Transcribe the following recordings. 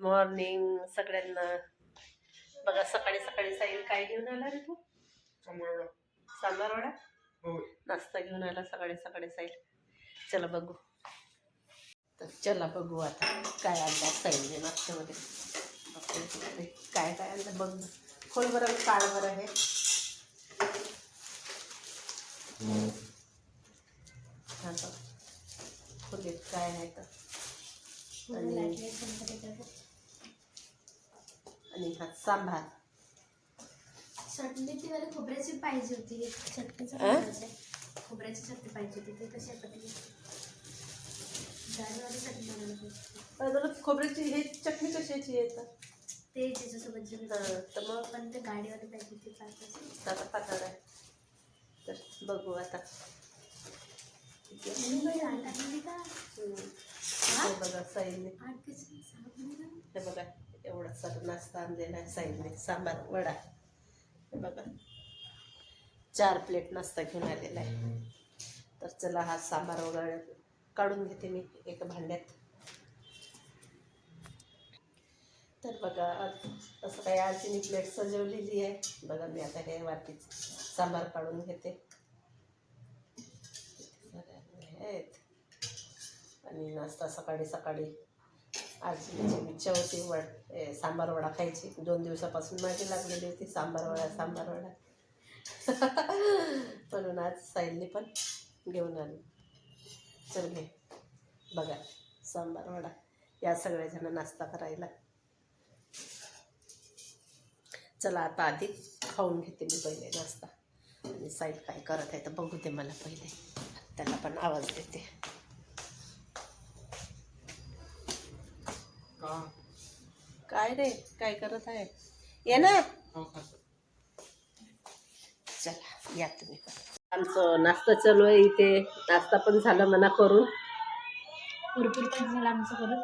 Morning सगळ्यांना. बघा सकाळी सकाळी साईल काय घेऊन आला रे तू? सांबार वडा नाश्ता घेऊन आला सकाळी सकाळी साईल चला बघू. तर चला बघू आता काय आणलं साईलने नाश्त्यामध्ये काय काय आणलं बघ खोल बरं काळ बरं आहे हा खोलीत काय आहे तर. आणि हा सांभार चटणी ती मला खोबऱ्याची पाहिजे होती. आहे. खोबऱ्याची चटणी पाहिजे होती. ते कशी चटणी पाहिजे खोबऱ्याची हे चटणी कशाची तर? ते त्याच्यासोबत जे तर मग? पण ते गाडीवाली पाहिजे होती पाच आता पातळ आहे तर बघू आता. बघा का? हे बघा. एवढा सर नाश्ता आणलेला आहे साईडने सांबार वडा. बघा. चार प्लेट नाश्ता घेऊन आलेला आहे. तर चला हा सांबार वगैरे काढून घेते मी एका भांड्यात. तर बघा असं काही आळचीनी प्लेट सजवलेली आहे. बघा मी आता काही वाटीच सांबार काढून घेते. आहेत. आणि नाश्ता सकाळी सकाळी आजीची इच्छा होती वड ए, सांबार वडा खायची. दोन दिवसापासून माझी लागलेली होती सांबार वडा सांबार वडा. म्हणून आज साईलने पण घेऊन आली. चल घे. बघा सांबार वडा. या सगळेजण नाश्ता करायला. चला आता आधी खाऊन घेते मी पहिले नाश्ता. आणि साईल काय करत आहे तर बघू दे मला पहिले. त्याला पण आवाज देते. काय रे? काय करत आहे? ये ना चला या तुम्ही आमचं नाश्ता चालू आहे इथे. नाश्ता पण झाला म्हणा करून. भरपूर पण झालं आमचं करून.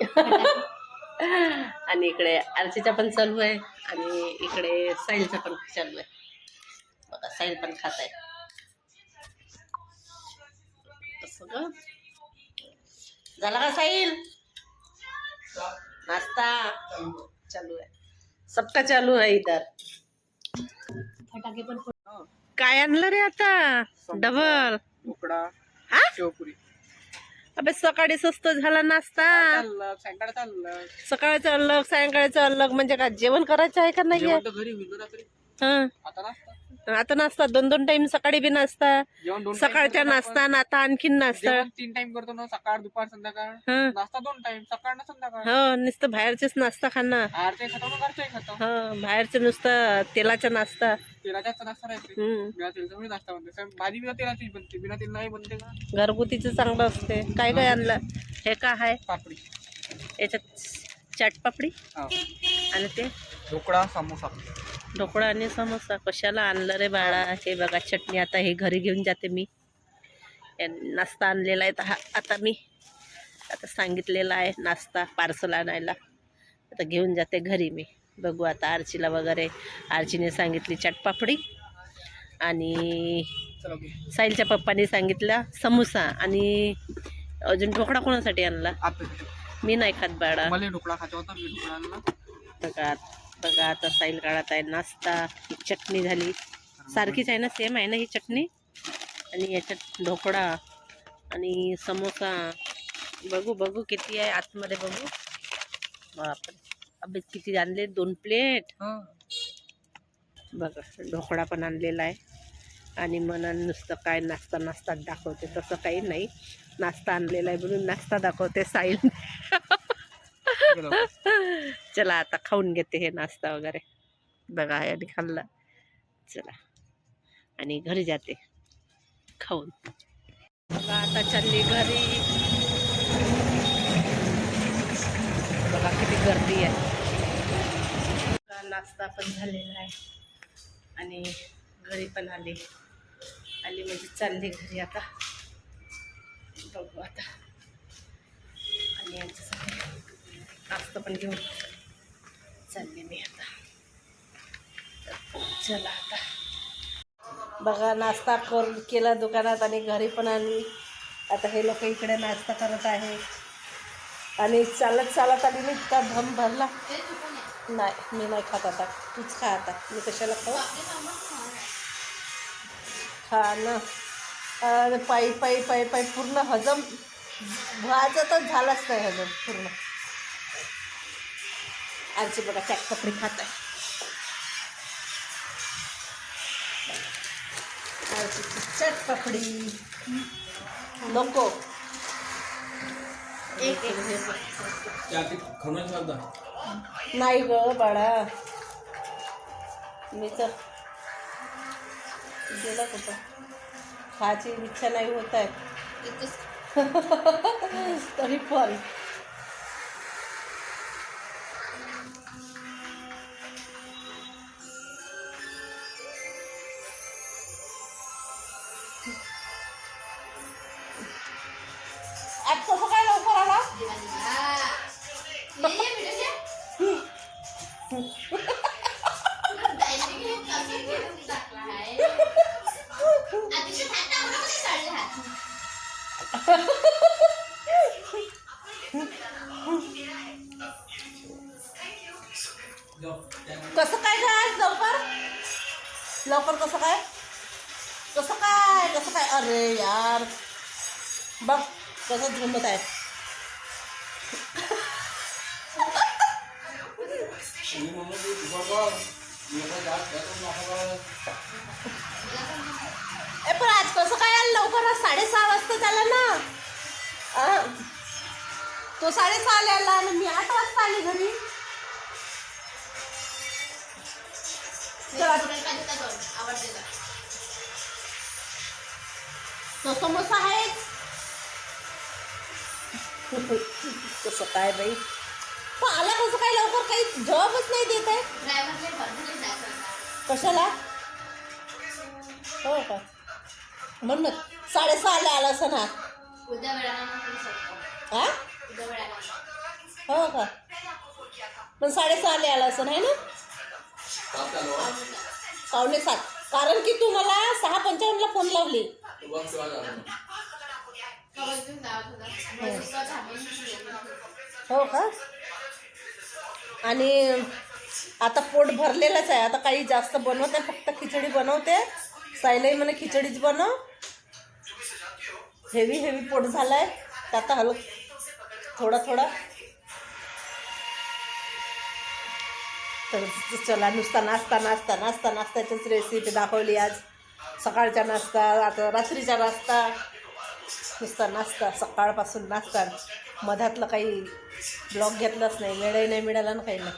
आणि इकडे आरतीचा पण चालू आहे. आणि इकडे साईलचा पण चालू आहे. बघा साईल पण खात आहे. असं ग झाला का साईल नाश्ता चालू आहे. सबका चालू आहे इधर फटाके पण काय आणलं रे आता? डबल. उकडा हा? शेवपुरी. अबे सकाळी स्वस्त झाला नाश्ता. सकाळचं अलग सायंकाळचं अलग. म्हणजे काय जेवण करायचं आहे का नाही घरी हं. आता नाश्ता. आता नाश्ता दोन दोन टाइम सकाळी बी नाश्ता सकाळच्या ना नाश्ता आता आणखीन नाश्ता. तीन टाइम करतो ना सकाळ दुपार संध्याकाळ. हं. नाश्ता दोन टाइम सकाळ ना संध्याकाळ. हो नुसतं बाहेरचेच नाश्ता खाणं. खातो हो बाहेरचं नुसतं तेलाचा नाश्ता. नाश्ता बनते. भाजी बिना तेलाचीच बनते. बिना तेल नाही बनते का? घरगुतीचं चांगलं असते. काय काय आणलं? हे काय आहे पापडी. याच्यात चाटपापडी हा. आणि ते? ढोकळा समोसा. ढोकळा आणि समोसा. कशाला आणलं रे बाळा? हे बघा चटणी आता हे घरी घेऊन जाते मी. नाश्ता आणलेला आहे तर हा आता मी आता सांगितलेला आहे नाश्ता पार्सल आणायला. आता घेऊन जाते घरी मी. बघू आता आरचीला वगैरे. आरचीने सांगितली चटपापडी आणि साईलच्या पप्पाने सांगितलं समोसा आणि अजून ढोकळा कोणासाठी आणला? मी नाही खात बाळा. ढोकळा खायचा होता मी ढोकळा आणला. बघा आता साईल काढत आहे नाश्ता ही चटणी झाली. सारखीच आहे ना सेम आहे ना ही चटणी? आणि याच्यात ढोकळा आणि समोसा. बघू बघू किती आहे आतमध्ये बघू. बापरे अबे किती आणले दोन प्लेट हा. बघा ढोकळा पण आणलेला आहे. आणि मला नुसतं काय नाश्ता नाश्ता दाखवते तसं काही नाही. नाश्ता आणलेला आहे म्हणून नाश्ता दाखवते साईल. चला आता खाऊन घेते हे नाश्ता वगैरे. बघा आणि खाल्ला. चला. आणि घरी जाते. खाऊन. बघा आता चालली घरी. बघा किती गर्दी आहे. नाश्ता पण झालेला आहे. आणि घरी पण आली. आली म्हणजे चालली घरी आता. बघू आता. आणि यांच्यासाठी नाश्ता पण घेऊन. चालले मी आता. चला आता. बघा नाश्ता कर केला दुकानात आणि घरी पण आणली आता हे लोक इकडे नाश्ता करत आहे. आणि चालत चालत आली मी इतका धम भरला. नाही मी नाही खात आता. तूच खा आता. मी कशाला खाऊ? खा ना. पायी पायी पायी पायी पूर्ण हजम. व्हायचं तर झालाच नाही हजम पूर्ण. आजची बघा चॅक कपडे खात आहे. आजची चट पकडी नको. एक एक. नाही ग बाळा. मी तर गेला कुठं खायची इच्छा नाही होत आहे. तरी पण. काय? कसं काय? कसं काय? अरे यार. बघ कसं झुंबत आहे. ए पण आज कसं काय आलं लवकर? साडेसहा वाजता झालं ना. तो साडेसहाला आला आणि मी आठ वाजता आली घरी. चला तो समोसा आहेच. कसं काय बाई? पण आला कसं काय लवकर काही जॉबच नाही देत आहे. कशाला? हो का? म्हणून साडेसहाला आला असं ना. हा वेळा हो का? पण साडेसहाला आला असं नाही ना. पावणे सात. कारण की तू मला सहा पंचावन्नला फोन लावली. हो का? आणि आता पोट भरलेलंच आहे. आता काही जास्त बनवत नाही फक्त खिचडी बनवते. साईलाही म्हणे खिचडीच बनव. हेवी हेवी पोट झालाय. तर आता हल थोडा थोडा. तर चला नुसता नाश्ता नाश्ता नाश्ता नाश्त्याचीच रेसिपी दाखवली आज. सकाळचा नाश्ता आता रात्रीचा नाश्ता. नुसता नाश्ता सकाळपासून नाश्ता. मधातलं काही ब्लॉग घेतलाच नाही वेळही नाही मिळाला ना काही नाही.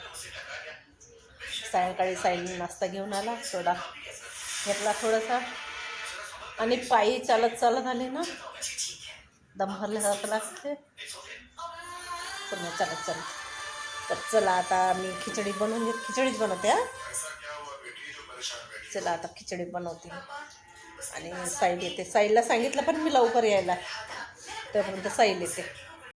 सायंकाळी साईने नाश्ता घेऊन आला थोडा घेतला थोडासा. आणि पायी चालत चालत आले ना दम भरल्यासारखं लागते. पुन्हा चालत चालत. तर चला आता मी खिचडी बनवून घेत खिचडीच बनवते हा? चला आता खिचडी बनवते. आणि साईल येते. साईलला सांगितलं पण मी लवकर यायला. त्यापर्यंत साईल येते.